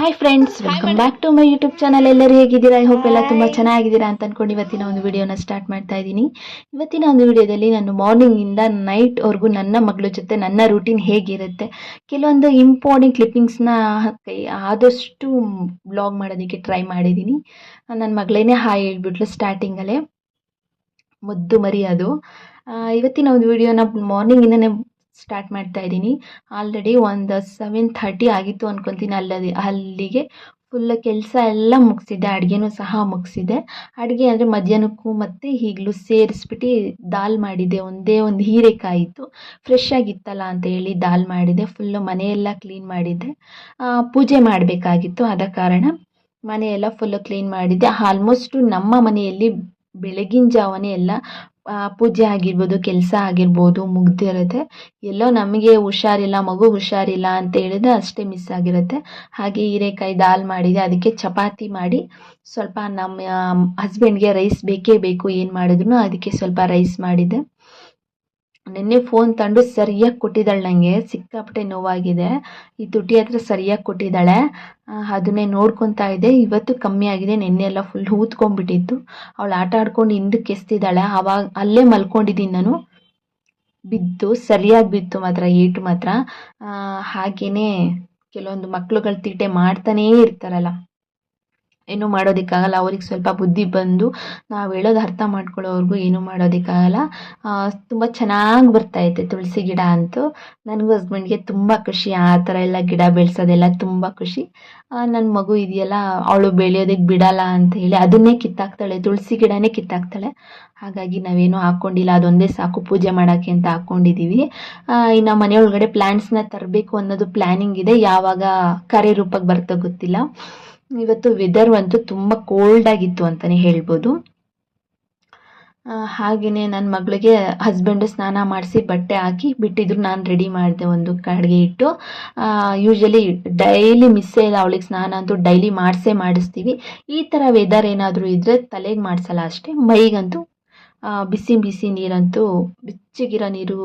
Hi friends welcome back to my YouTube channel ಎಲ್ಲರೂ ಹೇಗಿದ್ದೀರಾ? I hope ಎಲ್ಲ ತುಂಬ ಚೆನ್ನಾಗಿದ್ದೀರಾ ಅಂತ ಅನ್ಕೊಂಡು ಇವತ್ತಿನ ಒಂದು ವಿಡಿಯೋನ ಸ್ಟಾರ್ಟ್ ಮಾಡ್ತಾ ಇದ್ದೀನಿ. ಇವತ್ತಿನ ಒಂದು ವಿಡಿಯೋದಲ್ಲಿ ನಾನು ಮಾರ್ನಿಂಗಿಂದ ನೈಟ್ವರೆಗೂ ನನ್ನ ಮಗಳ ಜೊತೆ ನನ್ನ ರೂಟೀನ್ ಹೇಗಿರುತ್ತೆ? ಕೆಲವೊಂದು ಇಂಪಾರ್ಟೆಂಟ್ ಕ್ಲಿಪ್ಪಿಂಗ್ಸ್ನ ಆದಷ್ಟು ಬ್ಲಾಗ್ ಮಾಡೋದಕ್ಕೆ ಟ್ರೈ ಮಾಡಿದ್ದೀನಿ. ನನ್ನ ಮಗಳೇನೆ ಹಾಯ್ ಹೇಳ್ಬಿಟ್ಲು ಸ್ಟಾರ್ಟಿಂಗಲ್ಲೇ ಮುದ್ದು ಮರಿ ಅದು. ಇವತ್ತಿನ ಒಂದು ವಿಡಿಯೋನ ಮಾರ್ನಿಂಗಿಂದನೇ ಸ್ಟಾರ್ಟ್ ಮಾಡ್ತಾ ಇದ್ದೀನಿ. ಆಲ್ರೆಡಿ ಒಂದು ಸೆವೆನ್ ಥರ್ಟಿ ಆಗಿತ್ತು ಅನ್ಕೊತೀನಿ ಅಲ್ಲದೆ, ಅಲ್ಲಿಗೆ ಫುಲ್ ಕೆಲಸ ಎಲ್ಲ ಮುಗಿಸಿದ್ದೆ, ಅಡುಗೆನೂ ಸಹ ಮುಗಿಸಿದೆ ಅಡುಗೆ ಅಂದರೆ ಮಧ್ಯಾಹ್ನಕ್ಕೂ ಮತ್ತು ಈಗಲೂ ಸೇರಿಸ್ಬಿಟ್ಟು ದಾಲ್ ಮಾಡಿದ್ದೆ, ಒಂದೇ ಒಂದು ಹೀರೆಕಾಯಿ ಇತ್ತು ಫ್ರೆಶ್ ಆಗಿತ್ತಲ್ಲ ಅಂತ ಹೇಳಿ ದಾಲ್ ಮಾಡಿದೆ ಫುಲ್ಲು ಮನೆಯೆಲ್ಲ ಕ್ಲೀನ್ ಮಾಡಿದ್ದೆ. ಪೂಜೆ ಮಾಡಬೇಕಾಗಿತ್ತು, ಆದ ಕಾರಣ ಮನೆಯೆಲ್ಲ ಫುಲ್ಲು ಕ್ಲೀನ್ ಮಾಡಿದ್ದೆ. ಆಲ್ಮೋಸ್ಟು ನಮ್ಮ ಮನೆಯಲ್ಲಿ ಬೆಳಗಿನ ಜಾವನೇ ಎಲ್ಲ ಪೂಜೆ ಆಗಿರ್ಬೋದು, ಕೆಲಸ ಆಗಿರ್ಬೋದು ಮುಗ್ದಿರುತ್ತೆ ಎಲ್ಲೋ ನಮಗೆ ಹುಷಾರಿಲ್ಲ, ಮಗು ಹುಷಾರಿಲ್ಲ ಅಂತ ಹೇಳಿದ್ರೆ ಅಷ್ಟೇ ಮಿಸ್ ಆಗಿರುತ್ತೆ. ಹಾಗೆ ಹೀರೆಕಾಯಿ ದಾಲ್ ಮಾಡಿದೆ, ಅದಕ್ಕೆ ಚಪಾತಿ ಮಾಡಿ ಸ್ವಲ್ಪ ನಮ್ಮ ಹಸ್ಬೆಂಡ್ಗೆ ರೈಸ್ ಬೇಕೇ ಬೇಕು, ಏನು ಮಾಡಿದ್ರು ಅದಕ್ಕೆ ಸ್ವಲ್ಪ ರೈಸ್ ಮಾಡಿದ್ದೆ ನಿನ್ನೆ ಫೋನ್ ತಂದು ಸರಿಯಾಗಿ ಕೊಟ್ಟಿದ್ದಾಳೆ ನನಗೆ ಸಿಕ್ಕಾಪಟ್ಟೆ ನೋವಾಗಿದೆ. ಈ ತುಟಿ ಹತ್ರ ಸರಿಯಾಗಿ ಕೊಟ್ಟಿದ್ದಾಳೆ. ಅದನ್ನೇ ನೋಡ್ಕೊತಾ ಇದೆ. ಇವತ್ತು ಕಮ್ಮಿ ಆಗಿದೆ. ನಿನ್ನೆ ಎಲ್ಲ ಫುಲ್ ಊದ್ಕೊಂಡ್ಬಿಟ್ಟಿತ್ತು. ಅವಳು ಆಟ ಆಡ್ಕೊಂಡು ಹಿಂದಕ್ಕೆ ಎಸ್ತಿದ್ದಾಳೆ ಅವಾಗ ಅಲ್ಲೇ ಮಲ್ಕೊಂಡಿದ್ದೀನಿ ನಾನು. ಬಿದ್ದು, ಸರಿಯಾಗಿ ಬಿತ್ತು ಮಾತ್ರ, ಏಟು ಮಾತ್ರ. ಹಾಗೇನೆ ಕೆಲವೊಂದು ಮಕ್ಕಳುಗಳು ತೀಟೆ ಮಾಡ್ತಾನೇ ಇರ್ತಾರಲ್ಲ. ಏನೂ ಮಾಡೋದಕ್ಕಾಗಲ್ಲ. ಅವ್ರಿಗೆ ಸ್ವಲ್ಪ ಬುದ್ಧಿ ಬಂದು ನಾವು ಹೇಳೋದು ಅರ್ಥ ಮಾಡ್ಕೊಳ್ಳೋವರೆಗೂ ಏನೂ ಮಾಡೋದಕ್ಕಾಗಲ್ಲ. ತುಂಬ ಚೆನ್ನಾಗಿ ಬರ್ತಾ ಇದೆ ತುಳಸಿ ಗಿಡ ಅಂತೂ. ನನಗೂ ಹಸ್ಬೆಂಡ್ಗೆ ತುಂಬ ಖುಷಿ. ಆ ಥರ ಎಲ್ಲ ಗಿಡ ಬೆಳೆಸೋದೆಲ್ಲ ತುಂಬ ಖುಷಿ. ನನ್ನ ಮಗು ಇದೆಯಲ್ಲ, ಅವಳು ಬೆಳೆಯೋದಕ್ಕೆ ಬಿಡಲ್ಲ ಅಂತ ಹೇಳಿ ಅದನ್ನೇ ಕಿತ್ತಾಕ್ತಾಳೆ. ತುಳಸಿ ಗಿಡನೇ ಕಿತ್ತಾಕ್ತಾಳೆ. ಹಾಗಾಗಿ ನಾವೇನು ಹಾಕ್ಕೊಂಡಿಲ್ಲ ಅದೊಂದೇ ಸಾಕು ಪೂಜೆ ಮಾಡೋಕ್ಕೆ ಅಂತ ಹಾಕ್ಕೊಂಡಿದ್ದೀವಿ ಇನ್ನು ಒಳಗಡೆ ಪ್ಲ್ಯಾಂಟ್ಸ್ನ ತರಬೇಕು ಅನ್ನೋದು ಪ್ಲ್ಯಾನಿಂಗ್ ಇದೆ. ಯಾವಾಗ ಕಾರ್ಯರೂಪಕ್ಕೆ ಬರ್ತೋ ಗೊತ್ತಿಲ್ಲ. ಇವತ್ತು ವೆದರ್ ಅಂತೂ ತುಂಬ ಕೋಲ್ಡ್ ಆಗಿತ್ತು ಅಂತಲೇ ಹೇಳ್ಬೋದು. ಹಾಗೆಯೇ ನನ್ನ ಮಗಳಿಗೆ ಹಸ್ಬೆಂಡು ಸ್ನಾನ ಮಾಡಿಸಿ ಬಟ್ಟೆ ಹಾಕಿ ಬಿಟ್ಟಿದ್ರು ನಾನು ರೆಡಿ ಮಾಡಿದೆ ಒಂದು ಕಡೆಗೆ ಇಟ್ಟು ಯೂಶಲಿ ಡೈಲಿ ಮಿಸ್ಸೇ ಇಲ್ಲ ಅವಳಿಗೆ ಸ್ನಾನ ಅಂತೂ ಡೈಲಿ ಮಾಡಿಸೇ ಮಾಡಿಸ್ತೀವಿ. ಈ ಥರ ವೆದರ್ ಏನಾದರೂ ಇದ್ದರೆ ತಲೆಗೆ ಮಾಡಿಸಲ್ಲ ಅಷ್ಟೇ, ಮೈಗಂತೂ ಬಿಸಿ ಬಿಸಿ ನೀರಂತೂ ಬೆಚ್ಚಗಿರೋ ನೀರು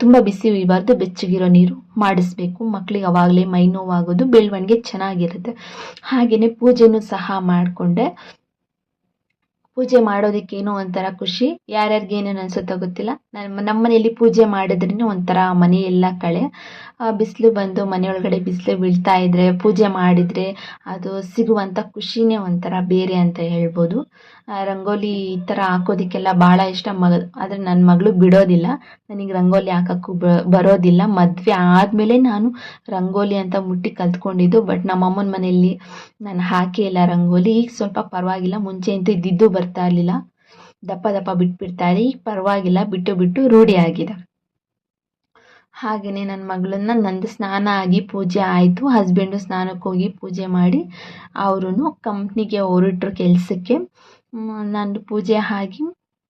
ತುಂಬ ಬಿಸಿ ಇರಬಾರ್ದು, ಬೆಚ್ಚಗಿರೋ ನೀರು ಮಾಡಿಸ್ಬೇಕು. ಮಕ್ಕಳಿಗೆ ಅವಾಗಲೇ ಮೈ ನೋವಾಗೋದು, ಬೆಳವಣಿಗೆ ಚೆನ್ನಾಗಿರುತ್ತೆ. ಹಾಗೆಯೇ ಪೂಜೆನೂ ಸಹ ಮಾಡಿಕೊಂಡೆ. ಪೂಜೆ ಮಾಡೋದಕ್ಕೇನೋ ಒಂಥರ ಖುಷಿ. ಯಾರ್ಯಾರಿಗೆ ಏನೇನು ಅನ್ಸುತ್ತೋ ಗೊತ್ತಿಲ್ಲ. ನಮ್ಮ ಮನೆಯಲ್ಲಿ ಪೂಜೆ ಮಾಡಿದ್ರೇ ಒಂಥರ ಮನೆ ಎಲ್ಲ ಕಳೆ. ಬಿಸಿಲು ಬಂದು ಮನೆಯೊಳಗಡೆ ಬಿಸಿಲು ಬೀಳ್ತಾ ಇದ್ರೆ, ಪೂಜೆ ಮಾಡಿದರೆ ಅದು ಸಿಗುವಂಥ ಖುಷಿನೇ ಒಂಥರ ಬೇರೆ ಅಂತ ಹೇಳ್ಬೋದು. ರಂಗೋಲಿ ಈ ಥರ ಹಾಕೋದಕ್ಕೆಲ್ಲ ಭಾಳ ಇಷ್ಟ ಮಗ, ಆದರೆ ನನ್ನ ಮಗಳು ಬಿಡೋದಿಲ್ಲ. ನನಗೆ ರಂಗೋಲಿ ಹಾಕೋಕ್ಕೂ ಬರೋದಿಲ್ಲ. ಮದುವೆ ಆದಮೇಲೆ ನಾನು ರಂಗೋಲಿ ಅಂತ ಮುಟ್ಟಿ ಕಲ್ತ್ಕೊಂಡಿದ್ದು, ಬಟ್ ನಮ್ಮ ಅಮ್ಮನ ಮನೆಯಲ್ಲಿ ನಾನು ಹಾಕೇ ಇಲ್ಲ ರಂಗೋಲಿ. ಈಗ ಸ್ವಲ್ಪ ಪರವಾಗಿಲ್ಲ ಮುಂಚೆ ಅಂತೂ ಇದ್ದಿದ್ದು ಬರ್ತಾ ಇರಲಿಲ್ಲ. ದಪ್ಪ ದಪ್ಪ ಬಿಟ್ಬಿಡ್ತಾ ಇದೆ ಈಗ ಪರವಾಗಿಲ್ಲ, ಬಿಟ್ಟು ಬಿಟ್ಟು ರೂಢಿ ಆಗಿದೆ. ಹಾಗೆಯೇ ನನ್ನ ಮಗಳನ್ನ ನಂದು ಸ್ನಾನ ಆಗಿ ಪೂಜೆ ಆಯಿತು. ಹಸ್ಬೆಂಡು ಸ್ನಾನಕ್ಕೆ ಹೋಗಿ ಪೂಜೆ ಮಾಡಿ ಅವರು ಕಂಪ್ನಿಗೆ ಹೊರಟ್ರು ಕೆಲಸಕ್ಕೆ. ನಂದು ಪೂಜೆ ಆಗಿ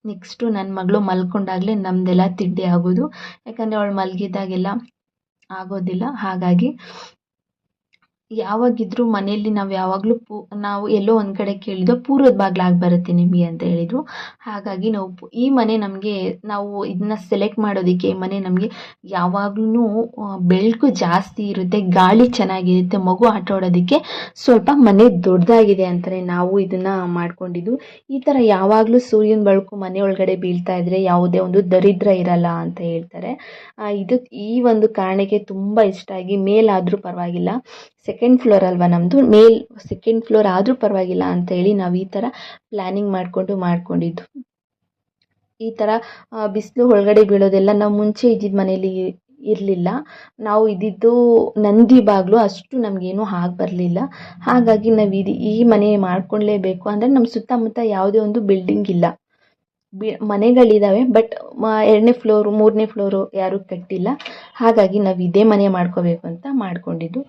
ನೆಕ್ಸ್ಟು ನನ್ನ ಮಗಳು ಮಲ್ಕೊಂಡಾಗಲೇ ನಮ್ಮದೆಲ್ಲ ತಿಂಡಿ ಆಗೋದು. ಯಾಕಂದರೆ ಅವಳು ಮಲಗಿದಾಗೆಲ್ಲ ಆಗೋದಿಲ್ಲ. ಹಾಗಾಗಿ ಯಾವಾಗಿದ್ರೂ ಮನೆಯಲ್ಲಿ ನಾವು ಯಾವಾಗಲೂ ಪೂ, ನಾವು ಎಲ್ಲೋ ಒಂದು ಕಡೆ ಕೇಳಿದೋ ಪೂರ್ವದ ಬಾಗ್ಲಾಗಿ ಬರುತ್ತೆ ನಿಮಗೆ ಅಂತ ಹೇಳಿದರು. ಹಾಗಾಗಿ ನಾವು ಈ ಮನೆ ನಮಗೆ ನಾವು ಇದನ್ನ ಸೆಲೆಕ್ಟ್ ಮಾಡೋದಕ್ಕೆ ಈ ಮನೆ ನಮಗೆ ಯಾವಾಗ್ಲೂ ಬೆಳಕು ಜಾಸ್ತಿ ಇರುತ್ತೆ, ಗಾಳಿ ಚೆನ್ನಾಗಿರುತ್ತೆ, ಮಗು ಆಟ ಆಡೋದಕ್ಕೆ ಸ್ವಲ್ಪ ಮನೆ ದೊಡ್ಡದಾಗಿದೆ ಅಂತಲೇ ನಾವು ಇದನ್ನು ಮಾಡ್ಕೊಂಡಿದ್ದು. ಈ ಥರ ಯಾವಾಗಲೂ ಸೂರ್ಯನ ಬೆಳಕು ಮನೆ ಒಳಗಡೆ ಬೀಳ್ತಾ ಇದ್ದರೆ ಯಾವುದೇ ಒಂದು ದರಿದ್ರ ಇರಲ್ಲ ಅಂತ ಹೇಳ್ತಾರೆ. ಇದು ಈ ಒಂದು ಕಾರಣಕ್ಕೆ ತುಂಬ ಇಷ್ಟ ಆಗಿ ಮೇಲಾದರೂ ಪರವಾಗಿಲ್ಲ. ಸೆಕೆಂಡ್ ಫ್ಲೋರ್ ಅಲ್ವಾ ನಮ್ಮದು ಮೇಲ್ ಸೆಕೆಂಡ್ ಫ್ಲೋರ್ ಆದರೂ ಪರವಾಗಿಲ್ಲ ಅಂತ ಹೇಳಿ ನಾವು ಈ ಥರ ಪ್ಲ್ಯಾನಿಂಗ್ ಮಾಡಿಕೊಂಡು ಮಾಡ್ಕೊಂಡಿದ್ದು. ಈ ಥರ ಬಿಸಿಲು ಒಳಗಡೆ ಬೀಳೋದೆಲ್ಲ ನಾವು ಮುಂಚೆ ಇದ್ದಿದ್ದ ಮನೇಲಿ ಇರಲಿಲ್ಲ. ನಾವು ಇದ್ದಿದ್ದು ನಂದಿ ಬಾಗಿಲು ಅಷ್ಟು ನಮಗೇನು ಆಗಿ ಬರಲಿಲ್ಲ. ಹಾಗಾಗಿ ನಾವು ಇದು ಈ ಮನೆ ಮಾಡ್ಕೊಳ್ಲೇಬೇಕು ಅಂದರೆ ನಮ್ಮ ಸುತ್ತಮುತ್ತ ಯಾವುದೇ ಒಂದು ಬಿಲ್ಡಿಂಗ್ ಇಲ್ಲ. ಬಿ ಮನೆಗಳಿದ್ದಾವೆ ಬಟ್ ಎರಡನೇ ಫ್ಲೋರು ಮೂರನೇ ಫ್ಲೋರು ಯಾರೂ ಕಟ್ಟಿಲ್ಲ. ಹಾಗಾಗಿ ನಾವು ಇದೇ ಮನೆ ಮಾಡ್ಕೋಬೇಕು ಅಂತ ಮಾಡ್ಕೊಂಡಿದ್ದು.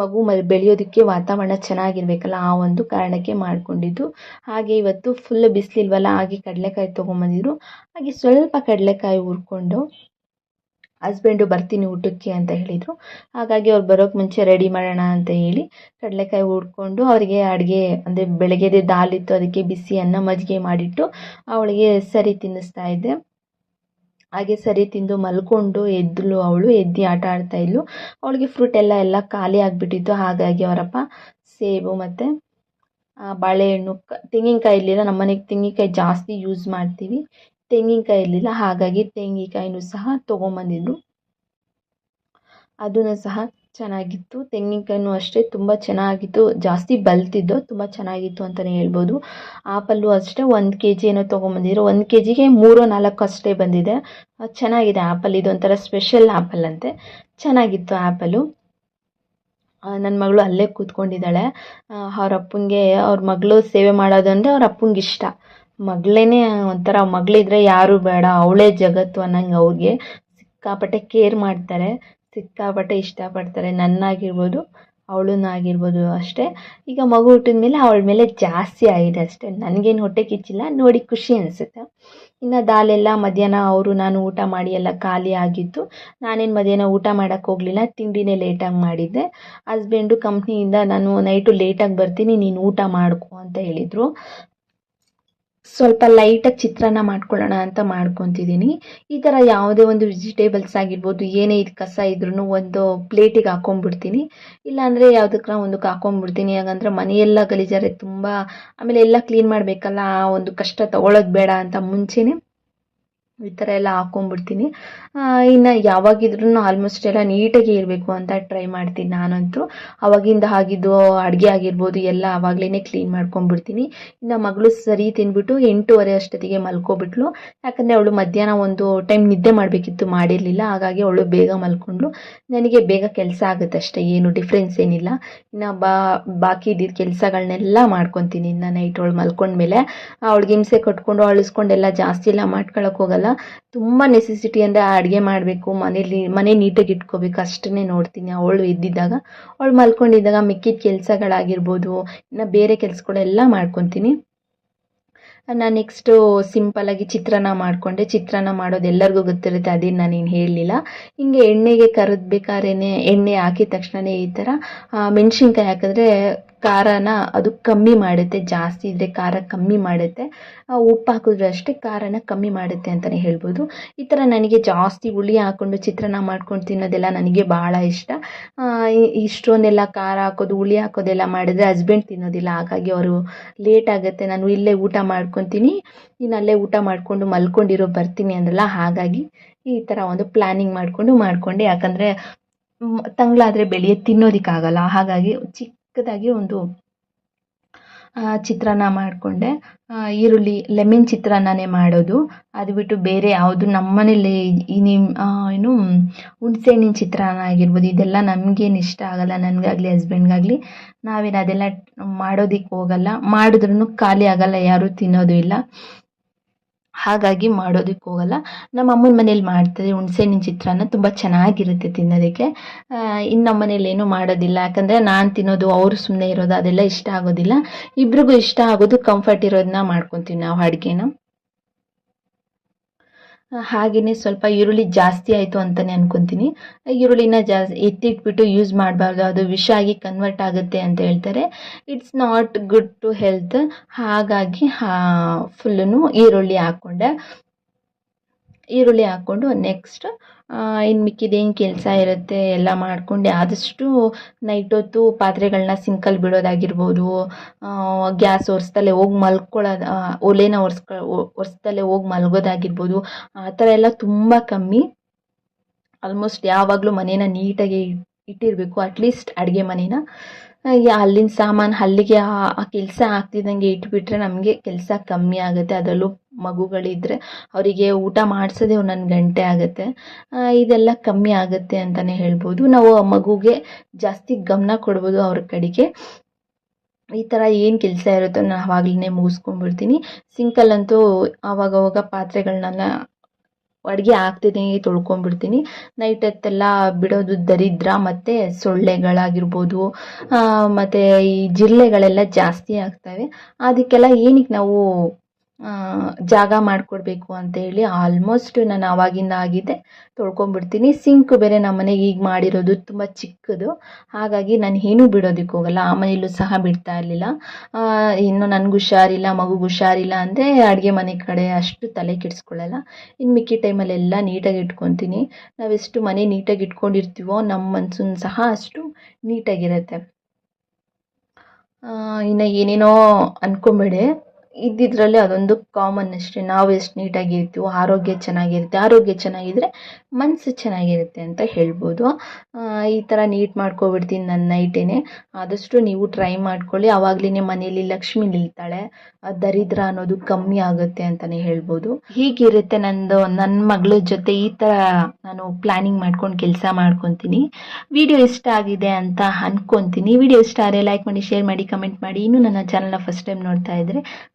ಮಗು ಮ ಬೆಳೆಯೋದಕ್ಕೆ ವಾತಾವರಣ ಚೆನ್ನಾಗಿರ್ಬೇಕಲ್ಲ ಆ ಒಂದು ಕಾರಣಕ್ಕೆ ಮಾಡ್ಕೊಂಡಿದ್ದು. ಹಾಗೆ ಇವತ್ತು ಫುಲ್ ಬಿಸಿಲಿಲ್ವಲ್ಲ, ಹಾಗೆ ಕಡಲೆಕಾಯಿ ತೊಗೊಂಬಂದಿದ್ರು. ಹಾಗೆ ಸ್ವಲ್ಪ ಕಡಲೆಕಾಯಿ ಹುರ್ಕೊಂಡು ಹಸ್ಬೆಂಡು ಬರ್ತೀನಿ ಊಟಕ್ಕೆ ಅಂತ ಹೇಳಿದರು. ಹಾಗಾಗಿ ಅವ್ರು ಬರೋಕ್ಕೆ ಮುಂಚೆ ರೆಡಿ ಮಾಡೋಣ ಅಂತ ಹೇಳಿ ಕಡಲೆಕಾಯಿ ಹುಡ್ಕೊಂಡು ಅವರಿಗೆ ಅಡುಗೆ ಅಂದರೆ ಬೆಳಗ್ಗೆದೇ ಇತ್ತು ಅದಕ್ಕೆ ಬಿಸಿ ಅನ್ನ ಮಜ್ಜಿಗೆ ಮಾಡಿಟ್ಟು ಅವಳಿಗೆ ಸರಿ ತಿನ್ನಿಸ್ತಾ ಇದ್ದೆ. ಹಾಗೆ ಸರಿ ತಿಂದು ಮಲ್ಕೊಂಡು ಎದ್ದಳು ಅವಳು, ಎದ್ದು ಆಟ ಆಡ್ತಾ ಇದ್ಲು. ಅವಳಿಗೆ ಫ್ರೂಟ್ ಎಲ್ಲ ಎಲ್ಲ ಖಾಲಿ ಆಗಿಬಿಟ್ಟಿತ್ತು. ಹಾಗಾಗಿ ಅವರಪ್ಪ ಸೇಬು ಮತ್ತು ಬಾಳೆಹಣ್ಣು ತೆಂಗಿನಕಾಯಿ ಇರಲಿಲ್ಲ. ನಮ್ಮ ಮನೆಗೆ ತೆಂಗಿನಕಾಯಿ ಜಾಸ್ತಿ ಯೂಸ್ ಮಾಡ್ತೀವಿ. ತೆಂಗಿನಕಾಯಿ ಇರಲಿಲ್ಲ ಹಾಗಾಗಿ ತೆಂಗಿನಕಾಯಿನೂ ಸಹ ತೊಗೊಂಬಂದಿದ್ರು. ಅದನ್ನು ಸಹ ಚೆನ್ನಾಗಿತ್ತು. ತೆಂಗಿನಕಾಯಿನೂ ಅಷ್ಟೇ ತುಂಬ ಚೆನ್ನಾಗಿತ್ತು. ಜಾಸ್ತಿ ಬಲ್ತಿದ್ದು ತುಂಬ ಚೆನ್ನಾಗಿತ್ತು ಅಂತಲೇ ಹೇಳ್ಬೋದು. ಆಪಲ್ಲು ಅಷ್ಟೇ ಒಂದು ಕೆ ಜಿ ಏನೋ ತೊಗೊಂಬಂದಿದ್ರು. ಒಂದು ಕೆ ಜಿಗೆ ಮೂರು ನಾಲ್ಕು ಅಷ್ಟೇ ಬಂದಿದೆ. ಚೆನ್ನಾಗಿದೆ ಆ್ಯಪಲ್ ಇದೊಂಥರ ಸ್ಪೆಷಲ್ ಆ್ಯಪಲ್ ಅಂತೆ ಚೆನ್ನಾಗಿತ್ತು ಆ್ಯಪಲ್ಲು ನನ್ನ ಮಗಳು ಅಲ್ಲೇ ಕೂತ್ಕೊಂಡಿದ್ದಾಳೆ. ಅವ್ರ ಅಪ್ಪನಿಗೆ ಅವ್ರ ಮಗಳು ಸೇವೆ ಮಾಡೋದಂದರೆ ಅವ್ರ ಅಪ್ಪಂಗೆ ಇಷ್ಟ. ಮಗಳೇ ಒಂಥರ ಮಗಳಿದ್ರೆ ಯಾರೂ ಬೇಡ, ಅವಳೇ ಜಗತ್ತು ಅನ್ನಂಗೆ ಅವ್ರಿಗೆ ಸಿಕ್ಕಾಪಟ್ಟೆ ಕೇರ್ ಮಾಡ್ತಾರೆ, ಸಿಕ್ಕಾಪಟ್ಟೆ ಇಷ್ಟಪಡ್ತಾರೆ. ನನ್ನಾಗಿರ್ಬೋದು ಅವಳನ್ನ ಆಗಿರ್ಬೋದು ಅಷ್ಟೇ. ಈಗ ಮಗು ಹುಟ್ಟಿದ ಮೇಲೆ ಅವಳ ಮೇಲೆ ಜಾಸ್ತಿ ಆಗಿದೆ ಅಷ್ಟೇ. ನನಗೇನು ಹೊಟ್ಟೆ ಕಿಚ್ಚಿಲ್ಲ, ನೋಡಿ ಖುಷಿ ಅನಿಸುತ್ತೆ. ಇನ್ನು ದಾಲೆಲ್ಲ, ಮಧ್ಯಾಹ್ನ ಅವರು ನಾನು ಊಟ ಮಾಡಿ ಎಲ್ಲ ಖಾಲಿ ಆಗಿತ್ತು. ನಾನೇನು ಮಧ್ಯಾಹ್ನ ಊಟ ಮಾಡೋಕ್ಕೆ ಹೋಗಲಿಲ್ಲ, ತಿಂಡಿನೇ ಲೇಟಾಗಿ ಮಾಡಿದ್ದೆ. ಹಸ್ಬೆಂಡು ಕಂಪ್ನಿಯಿಂದ ನಾನು ನೈಟು ಲೇಟಾಗಿ ಬರ್ತೀನಿ, ನೀನು ಊಟ ಮಾಡಿಕೊ ಅಂತ ಹೇಳಿದರು. ಸ್ವಲ್ಪ ಲೈಟಾಗಿ ಚಿತ್ರಾನ್ನ ಮಾಡ್ಕೊಳ್ಳೋಣ ಅಂತ ಮಾಡ್ಕೊತಿದ್ದೀನಿ. ಈ ಥರ ಯಾವುದೇ ಒಂದು ವೆಜಿಟೇಬಲ್ಸ್ ಆಗಿರ್ಬೋದು, ಏನೇ ಇದು ಕಸ ಇದ್ರೂ ಒಂದು ಪ್ಲೇಟಿಗೆ ಹಾಕ್ಕೊಂಬಿಡ್ತೀನಿ ಇಲ್ಲಾಂದರೆ ಯಾವುದಕ್ಕರ ಒಂದಕ್ಕೆ ಹಾಕೊಂಡ್ಬಿಡ್ತೀನಿ ಹಾಗಂದ್ರೆ ಮನೆಯೆಲ್ಲ ಗಲೀಜಾರೆ ತುಂಬ, ಆಮೇಲೆ ಎಲ್ಲ ಕ್ಲೀನ್ ಮಾಡಬೇಕಲ್ಲ, ಆ ಒಂದು ಕಷ್ಟ ತಗೊಳ್ಳೋದು ಬೇಡ ಅಂತ ಮುಂಚೆನೇ. ಈ ಥರ ಎಲ್ಲ ಹಾಕ್ಕೊಂಬಿಡ್ತೀನಿ ಇನ್ನು ಯಾವಾಗಿದ್ರೂ ಆಲ್ಮೋಸ್ಟ್ ಎಲ್ಲ ನೀಟಾಗಿ ಇರಬೇಕು ಅಂತ ಟ್ರೈ ಮಾಡ್ತೀನಿ ನಾನಂತೂ. ಅವಾಗಿಂದ ಆಗಿದ್ದು ಅಡುಗೆ ಆಗಿರ್ಬೋದು ಎಲ್ಲ ಆವಾಗಲೇ ಕ್ಲೀನ್ ಮಾಡ್ಕೊಂಡ್ಬಿಡ್ತೀನಿ. ಇನ್ನು ಮಗಳು ಸರಿ ತಿಂದ್ಬಿಟ್ಟು ಎಂಟೂವರೆ ಅಷ್ಟೊತ್ತಿಗೆ ಮಲ್ಕೊಬಿಟ್ಲು. ಯಾಕಂದರೆ ಅವಳು ಮಧ್ಯಾಹ್ನ ಒಂದು ಟೈಮ್ ನಿದ್ದೆ ಮಾಡಬೇಕಿತ್ತು ಮಾಡಿರಲಿಲ್ಲ. ಹಾಗಾಗಿ ಅವಳು ಬೇಗ ಮಲ್ಕೊಂಡ್ಳು. ನನಗೆ ಬೇಗ ಕೆಲಸ ಆಗುತ್ತೆ ಅಷ್ಟೇ, ಏನು ಡಿಫ್ರೆನ್ಸ್ ಏನಿಲ್ಲ. ಇನ್ನು ಬಾ, ಬಾಕಿ ಇದ್ದಿದ್ದ ಕೆಲಸಗಳನ್ನೆಲ್ಲ ಮಾಡ್ಕೊತೀನಿ ಇನ್ನು ನೈಟ್ ಅವಳು ಮಲ್ಕೊಂಡ್ಮೇಲೆ. ಅವಳಿಗೆ ಹಿಂಸೆ ಕಟ್ಕೊಂಡು ಅಳಿಸ್ಕೊಂಡೆಲ್ಲ ಜಾಸ್ತಿ ಎಲ್ಲ ಮಾಡ್ಕೊಳಕ್ಕೆ ಹೋಗಲ್ಲ. ತುಂಬ ನೆಸೆಸಿಟಿ ಅಂದರೆ ಅಡುಗೆ ಮಾಡಬೇಕು, ಮನೇಲಿ, ಮನೆ ನೀಟಾಗಿ ಇಟ್ಕೋಬೇಕು, ಅಷ್ಟನ್ನೇ ನೋಡ್ತೀನಿ. ಅವಳು ಎದ್ದಿದ್ದಾಗ ಅವಳು ಮಲ್ಕೊಂಡಿದ್ದಾಗ ಮಿಕ್ಕಿದ ಕೆಲಸಗಳಾಗಿರ್ಬೋದು, ಇನ್ನು ಬೇರೆ ಕೆಲಸಗಳೆಲ್ಲ ಮಾಡ್ಕೊತೀನಿ. ನಾನು ನೆಕ್ಸ್ಟು ಸಿಂಪಲಾಗಿ ಚಿತ್ರಾನ್ನ ಮಾಡಿಕೊಂಡೆ. ಚಿತ್ರಾನ್ನ ಮಾಡೋದು ಎಲ್ಲರಿಗೂ ಗೊತ್ತಿರುತ್ತೆ, ಅದೇನು ನಾನೇನು ಹೇಳಲಿಲ್ಲ. ಹಿಂಗೆ ಎಣ್ಣೆಗೆ ಕರೆದ್ಬೇಕಾದ್ರೇ ಎಣ್ಣೆ ಹಾಕಿದ ತಕ್ಷಣವೇ ಈ ಥರ ಮೆಣಸಿನ್ಕಾಯಿ ಹಾಕಿದ್ರೆ ಖಾರನ ಅದು ಕಮ್ಮಿ ಮಾಡುತ್ತೆ, ಜಾಸ್ತಿ ಇದ್ದರೆ ಖಾರ ಕಮ್ಮಿ ಮಾಡುತ್ತೆ. ಉಪ್ಪು ಹಾಕಿದ್ರೆ ಅಷ್ಟೇ ಖಾರನ ಕಮ್ಮಿ ಮಾಡುತ್ತೆ ಅಂತಲೇ ಹೇಳ್ಬೋದು. ಈ ಥರ ನನಗೆ ಜಾಸ್ತಿ ಹುಳಿ ಹಾಕ್ಕೊಂಡು ಚಿತ್ರಾನ್ನ ಮಾಡ್ಕೊಂಡು ತಿನ್ನೋದೆಲ್ಲ ನನಗೆ ಭಾಳ ಇಷ್ಟ. ಇಷ್ಟೊಂದೆಲ್ಲ ಖಾರ ಹಾಕೋದು, ಹುಳಿ ಹಾಕೋದೆಲ್ಲ ಮಾಡಿದ್ರೆ ಹಸ್ಬೆಂಡ್ ತಿನ್ನೋದಿಲ್ಲ. ಹಾಗಾಗಿ ಅವರು ಲೇಟ್ ಆಗುತ್ತೆ, ನಾನು ಇಲ್ಲೇ ಊಟ ಮಾಡ್ಕೊತೀನಿ, ನೀನು ಅಲ್ಲೇ ಊಟ ಮಾಡಿಕೊಂಡು ಮಲ್ಕೊಂಡಿರೋ ಬರ್ತೀನಿ ಅಂದ್ರಲ್ಲ, ಹಾಗಾಗಿ ಈ ಥರ ಒಂದು ಪ್ಲ್ಯಾನಿಂಗ್ ಮಾಡಿಕೊಂಡು ಮಾಡಿಕೊಂಡೆ. ಯಾಕಂದರೆ ತಂಗ್ಳಾದರೆ ಬೆಳಿಗ್ಗೆ ತಿನ್ನೋದಿಕ್ಕಾಗಲ್ಲ. ಹಾಗಾಗಿ ಚಿಕ್ಕದಾಗಿ ಒಂದು ಚಿತ್ರಾನ್ನ ಮಾಡಿಕೊಂಡೆ. ಈರುಳ್ಳಿ, ಲೆಮನ್ ಚಿತ್ರಾನ್ನನೇ ಮಾಡೋದು. ಅದು ಬಿಟ್ಟು ಬೇರೆ ಯಾವುದು ನಮ್ಮನೇಲಿ ಮನೇಲಿ ನಿಮ್ಮ ಏನು ಹುಣ್ಸೆಹಣ್ಣಿನ ಚಿತ್ರಾನ್ನ ಆಗಿರ್ಬೋದು, ಇದೆಲ್ಲ ನಮಗೇನು ಇಷ್ಟ ಆಗಲ್ಲ, ನನಗಾಗಲಿ, ಹಸ್ಬೆಂಡ್ಗಾಗಲಿ. ನಾವೇನು ಅದೆಲ್ಲ ಮಾಡೋದಕ್ಕೆ ಹೋಗಲ್ಲ. ಮಾಡಿದ್ರೂ ಖಾಲಿ ಆಗಲ್ಲ, ಯಾರೂ ತಿನ್ನೋದು ಇಲ್ಲ. ಹಾಗಾಗಿ ಮಾಡೋದಕ್ಕೆ ಹೋಗಲ್ಲ. ನಮ್ಮ ಅಮ್ಮನ ಮನೇಲಿ ಮಾಡ್ತಾರೆ ಹುಣ್ಸೆಹಣ್ಣಿನ ಚಿತ್ರಾನ್ನ ತುಂಬ ಚೆನ್ನಾಗಿರುತ್ತೆ ತಿನ್ನೋದಕ್ಕೆ. ಇನ್ನು ನಮ್ಮ ಮನೇಲಿ ಏನೂ ಮಾಡೋದಿಲ್ಲ. ಯಾಕಂದರೆ ನಾನು ತಿನ್ನೋದು, ಅವರು ಸುಮ್ಮನೆ ಇರೋದು ಅದೆಲ್ಲ ಇಷ್ಟ ಆಗೋದಿಲ್ಲ. ಇಬ್ರಿಗೂ ಇಷ್ಟ ಆಗೋದು ಕಂಫರ್ಟ್ ಇರೋದನ್ನ ಮಾಡ್ಕೊತೀವಿ ನಾವು ಅಡುಗೆನ. ಹಾಗೆಯೇ ಸ್ವಲ್ಪ ಈರುಳ್ಳಿ ಜಾಸ್ತಿ ಆಯಿತು ಅಂತಲೇ ಅನ್ಕೊತೀನಿ. ಈರುಳ್ಳಿನ ಜಾಸ್ತಿ ಎತ್ತಿಟ್ಬಿಟ್ಟು ಯೂಸ್ ಮಾಡಬಾರ್ದು. ಅದು ವಿಷ ಆಗಿ ಕನ್ವರ್ಟ್ ಆಗುತ್ತೆ ಅಂತ ಹೇಳ್ತಾರೆ. It's not good to health ಹಾಗಾಗಿ ಫುಲ್ಲೂ ಈರುಳ್ಳಿ ಹಾಕ್ಕೊಂಡೆ ಈರುಳ್ಳಿ ಹಾಕ್ಕೊಂಡು ನೆಕ್ಸ್ಟ್ ಇನ್ನು ಮಿಕ್ಕಿದೇನು ಕೆಲಸ ಇರುತ್ತೆ ಎಲ್ಲ ಮಾಡ್ಕೊಂಡು. ಆದಷ್ಟು ನೈಟ್ ಹೊತ್ತು ಪಾತ್ರೆಗಳನ್ನ ಸಿಂಕಲ್ಲಿ ಬಿಡೋದಾಗಿರ್ಬೋದು ಗ್ಯಾಸ್ ಒರೆಸ್ದಲೇ ಹೋಗಿ ಮಲ್ಕೊಳ್ಳೋದು ಒಲೆನ ಒರೆಸ್ಕ ಒರೆಸ್ದಲೇ ಹೋಗಿ ಮಲ್ಗೋದಾಗಿರ್ಬೋದು, ಆ ಥರ ಎಲ್ಲ ತುಂಬ ಕಮ್ಮಿ. ಆಲ್ಮೋಸ್ಟ್ ಯಾವಾಗಲೂ ಮನೇನ ನೀಟಾಗಿ ಇಟ್ಟಿರಬೇಕು ಅಟ್ಲೀಸ್ಟ್ ಅಡುಗೆ ಮನೇನ. ಅಲ್ಲಿನ ಸಾಮಾನು ಅಲ್ಲಿಗೆ ಆ ಕೆಲಸ ಆಗ್ತಿದ್ದಂಗೆ ಇಟ್ಬಿಟ್ರೆ ನಮಗೆ ಕೆಲಸ ಕಮ್ಮಿ ಆಗುತ್ತೆ. ಅದರಲ್ಲೂ ಮಗುಗಳಿದ್ದರೆ ಅವರಿಗೆ ಊಟ ಮಾಡಿಸೋದೇ ಒಂದೊಂದು ಗಂಟೆ ಆಗುತ್ತೆ. ಇದೆಲ್ಲ ಕಮ್ಮಿ ಆಗುತ್ತೆ ಅಂತಲೇ ಹೇಳ್ಬೋದು. ನಾವು ಆ ಮಗುಗೆ ಜಾಸ್ತಿ ಗಮನ ಕೊಡ್ಬೋದು ಅವ್ರ ಕಡೆಗೆ. ಈ ಥರ ಏನು ಕೆಲಸ ಇರುತ್ತೋ ನಾನು ಆವಾಗ್ಲೇ ಮುಗಿಸ್ಕೊಂಡ್ಬಿಡ್ತೀನಿ. ಸಿಂಕಲ್ಲಂತೂ ಆವಾಗವಾಗ ಪಾತ್ರೆಗಳನ್ನೆಲ್ಲ ಅಡುಗೆ ಆಗ್ತಿದ್ದಂಗೆ ತೊಳ್ಕೊಂಡ್ಬಿಡ್ತೀನಿ. ನೈಟ್ ಹೊತ್ತೆಲ್ಲ ಬಿಡೋದು ದರಿದ್ರ ಮತ್ತು ಸೊಳ್ಳೆಗಳಾಗಿರ್ಬೋದು ಮತ್ತು ಈ ಜಿರಳೆಗಳೆಲ್ಲ ಜಾಸ್ತಿ ಆಗ್ತವೆ. ಅದಕ್ಕೆಲ್ಲ ಏನಕ್ಕೆ ನಾವು ಜಾಗ ಮಾಡಿಕೊಡ್ಬೇಕು ಅಂತೇಳಿ ಆಲ್ಮೋಸ್ಟ್ ನಾನು ಆವಾಗಿಂದ ಆಗಿದ್ದೆ ತೊಳ್ಕೊಂಬಿಡ್ತೀನಿ ಸಿಂಕ್ ಬೇರೆ ನಮ್ಮ ಮನೆಗೆ ಈಗ ಮಾಡಿರೋದು ತುಂಬ ಚಿಕ್ಕದು. ಹಾಗಾಗಿ ನಾನು ಏನೂ ಬಿಡೋದಕ್ಕೆ ಹೋಗಲ್ಲ. ಆ ಮನೆಯಲ್ಲೂ ಸಹ ಬಿಡ್ತಾ ಇರಲಿಲ್ಲ. ಇನ್ನು ನನಗೆ ಹುಷಾರಿಲ್ಲ, ಮಗುಗೆ ಹುಷಾರಿಲ್ಲ ಅಂದರೆ ಅಡುಗೆ ಮನೆ ಕಡೆ ಅಷ್ಟು ತಲೆ ಕೆಡಿಸ್ಕೊಳ್ಳಲ್ಲ. ಇನ್ನು ಮಿಕ್ಕಿ ಟೈಮಲ್ಲೆಲ್ಲ ನೀಟಾಗಿ ಇಟ್ಕೊತೀನಿ. ನಾವೆಷ್ಟು ಮನೆ ನೀಟಾಗಿ ಇಟ್ಕೊಂಡಿರ್ತೀವೋ ನಮ್ಮ ಮನ್ಸೂ ಸಹ ಅಷ್ಟು ನೀಟಾಗಿರುತ್ತೆ. ಇನ್ನು ಏನೇನೋ ಅನ್ಕೊಂಬೇಡಿ. ಇದ್ದಿದ್ರಲ್ಲಿ ಅದೊಂದು ಕಾಮನ್ ಅಷ್ಟೇ. ನಾವು ಎಷ್ಟು ನೀಟಾಗಿ ಇರ್ತೀವೋ ಆರೋಗ್ಯ ಚೆನ್ನಾಗಿರುತ್ತೆ. ಆರೋಗ್ಯ ಚೆನ್ನಾಗಿದ್ರೆ ಮನಸ್ಸು ಚೆನ್ನಾಗಿರುತ್ತೆ ಅಂತ ಹೇಳ್ಬೋದು. ಈ ಥರ ನೀಟ್ ಮಾಡ್ಕೊಬಿಡ್ತೀನಿ ನನ್ನ ನೈಟೇನೆ ಆದಷ್ಟು ನೀವು ಟ್ರೈ ಮಾಡ್ಕೊಳ್ಳಿ. ಆವಾಗಲೇ ಮನೆಯಲ್ಲಿ ಲಕ್ಷ್ಮಿ ನಿಲ್ತಾಳೆ. ದರಿದ್ರ ಅನ್ನೋದು ಕಮ್ಮಿ ಆಗುತ್ತೆ ಅಂತಲೇ ಹೇಳ್ಬೋದು. ಹೀಗಿರುತ್ತೆ ನಂದು ನನ್ನ ಮಗಳ ಜೊತೆ ಈ ಥರ ನಾನು ಪ್ಲ್ಯಾನಿಂಗ್ ಮಾಡ್ಕೊಂಡು ಕೆಲಸ ಮಾಡ್ಕೊತೀನಿ. ವಿಡಿಯೋ ಇಷ್ಟ ಆಗಿದೆ ಅಂತ ಅನ್ಕೊತೀನಿ. ವಿಡಿಯೋ ಇಷ್ಟ ಆದರೆ ಲೈಕ್ ಮಾಡಿ ಶೇರ್ ಮಾಡಿ ಕಮೆಂಟ್ ಮಾಡಿ. ಇನ್ನೂ ನನ್ನ ಚಾನಲ್ನ ಫಸ್ಟ್ ಟೈಮ್ ನೋಡ್ತಾ ಇದ್ದರೆ